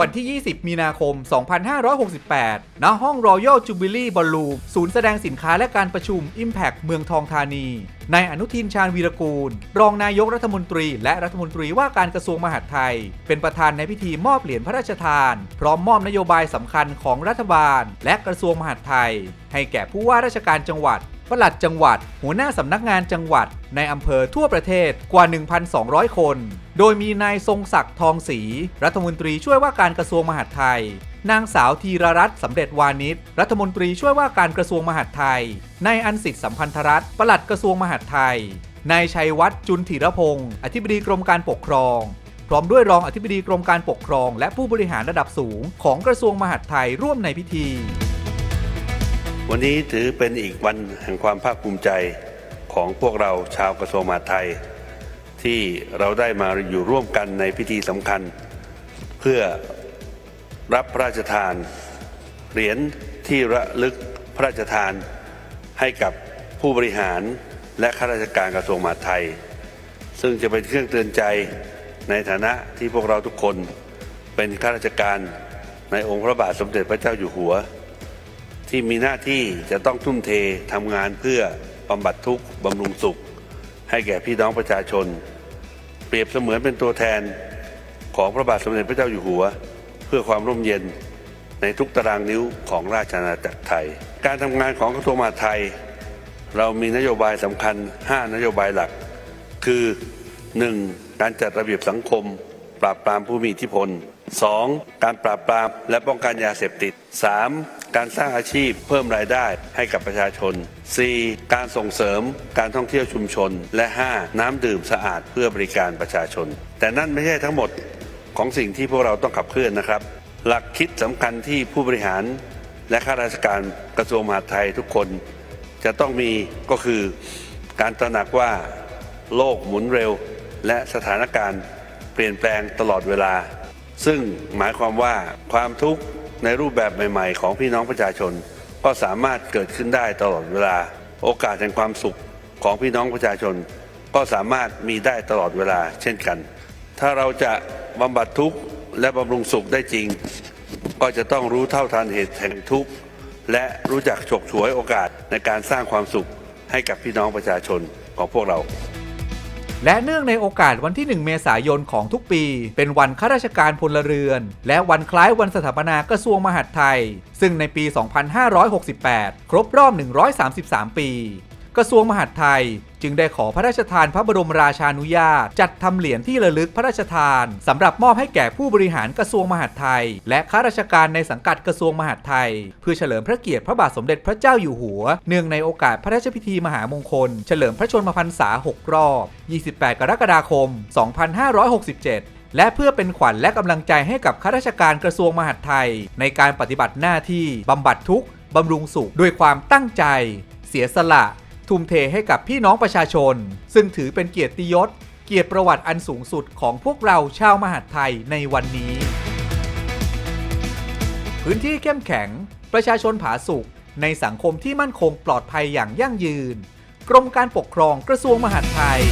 วันที่ 20 มีนาคม 2568 ณ ห้อง Royal Jubilee Ballroom ศูนย์แสดงสินค้าและการประชุม Impact เมืองทองธานีนายอนุทินชาญวีรกูล รองนายกรัฐมนตรี และรัฐมนตรีว่าการกระทรวงมหาดไทย เป็นประธานในพิธีมอบเหรียญพระราชทาน พร้อมมอบนโยบายสำคัญของรัฐบาล และกระทรวงมหาดไทย ให้แก่ผู้ว่าราชการจังหวัด ปลัดจังหวัด หัวหน้าสำนักงานจังหวัด ในอำเภอทั่วประเทศกว่า 1,200 คน โดยมีนายทรงศักดิ์ทองศรีรัฐมนตรีช่วยว่าการกระทรวงมหาดไทย นางสาวธีรรัตน์สำเร็จวานิชรัฐมนตรีช่วยว่าการกระทรวงมหาดไทยนายอันสิทธิ์สัมพันธรัตน์ปลัดกระทรวงมหาดไทยนายชัยวัฒน์จุนธีรพงศ์อธิบดีกรมการปกครอง พร้อมด้วยรองอธิบดีกรมการปกครอง และผู้บริหารระดับสูงของกระทรวงมหาดไทยร่วมในพิธี วันนี้ถือเป็นอีกวันแห่งความภาคภูมิใจของพวกเราชาวกระทรวงมหาดไทย ที่เราได้มาอยู่ร่วมกันในพิธีสำคัญ เพื่อรับพระราชทาน เหรียญที่ระลึกพระราชทาน ให้กับผู้บริหารและข้าราชการกระทรวงมหาดไทย ซึ่งจะเป็นเครื่องเตือนใจในฐานะที่พวกเราทุกคนเป็นข้าราชการในองค์พระบาทสมเด็จพระเจ้าอยู่หัว ที่มีหน้าที่จะต้องทุ่มเททำงานเพื่อบำบัดทุกข์บำรุงสุข ให้แก่พี่น้องประชาชน เปรียบเสมือนเป็นตัวแทนของพระบาทสมเด็จพระเจ้าอยู่หัว เพื่อความร่มเย็นในทุกตารางนิ้วของราชอาณาจักรไทย การทำงานของกระทรวงมหาดไทย เรามีนโยบายสำคัญ 5 นโยบายหลัก คือ 1. การจัดระเบียบสังคม ปราบปรามผู้มีอิทธิพล 2. การปราบปรามและป้องกันยาเสพติด 3. การสร้างอาชีพเพิ่มรายได้ให้กับประชาชน 4. การส่งเสริมการท่องเที่ยวชุมชน และ 5. น้ำดื่มสะอาดเพื่อบริการประชาชน แต่นั่นไม่ใช่ทั้งหมดของสิ่งที่พวกเราต้องขับเคลื่อนนะครับ หลักคิดสำคัญที่ผู้บริหาร และข้าราชการกระทรวงมหาดไทยทุกคน จะต้องมีก็คือการตระหนักว่า โลกหมุนเร็ว และสถานการณ์เปลี่ยนแปลงตลอดเวลา ซึ่งหมายความว่าความทุกข์ในรูปแบบใหม่ ๆ ของพี่น้องประชาชน ก็สามารถเกิดขึ้นได้ตลอดเวลา โอกาสแห่งความสุขของพี่น้องประชาชน ก็สามารถมีได้ตลอดเวลาเช่นกัน ถ้าเราจะบำบัดทุกข์และบำรุงสุขได้จริง ก็จะต้องรู้เท่าทันเหตุแห่งทุกข์และรู้จักฉกฉวยโอกาสในการสร้างความสุขให้กับพี่น้องประชาชนของพวกเรา และเนื่องในโอกาสวันที่ 1 เมษายนของทุกปี เป็นวันข้าราชการพลเรือน และวันคล้ายวันสถาปนากระทรวงมหาดไทย ซึ่งในปี 2568 ครบรอบ 133 ปี กระทรวงมหาดไทย จึงได้ขอพระราชทานพระบรมราชานุญาต จัดทำเหรียญที่ระลึกพระราชทานสำหรับมอบให้แก่ผู้บริหารกระทรวงมหาดไทย และข้าราชการในสังกัดกระทรวงมหาดไทย เพื่อเฉลิมพระเกียรติพระบาทสมเด็จพระเจ้าอยู่หัว เนื่องในโอกาสพระราชพิธีมหามงคล เฉลิมพระชนมพรรษา 6 รอบ 28 กรกฎาคม 2567และเพื่อเป็นขวัญและกำลังใจให้กับข้าราชการกระทรวงมหาดไทย ในการปฏิบัติหน้าที่บำบัดทุกข์บำรุงสุขด้วยความตั้งใจ เสียสละ ทุ่มเทให้กับพี่น้องประชาชน ซึ่งถือเป็นเกียรติยศ เกียรติประวัติอันสูงสุดของพวกเราชาวมหาดไทยในวันนี้ พื้นที่เข้มแข็ง ประชาชนผาสุกในสังคมที่มั่นคงปลอดภัยอย่างยั่งยืน กรมการปกครองกระทรวงมหาดไทย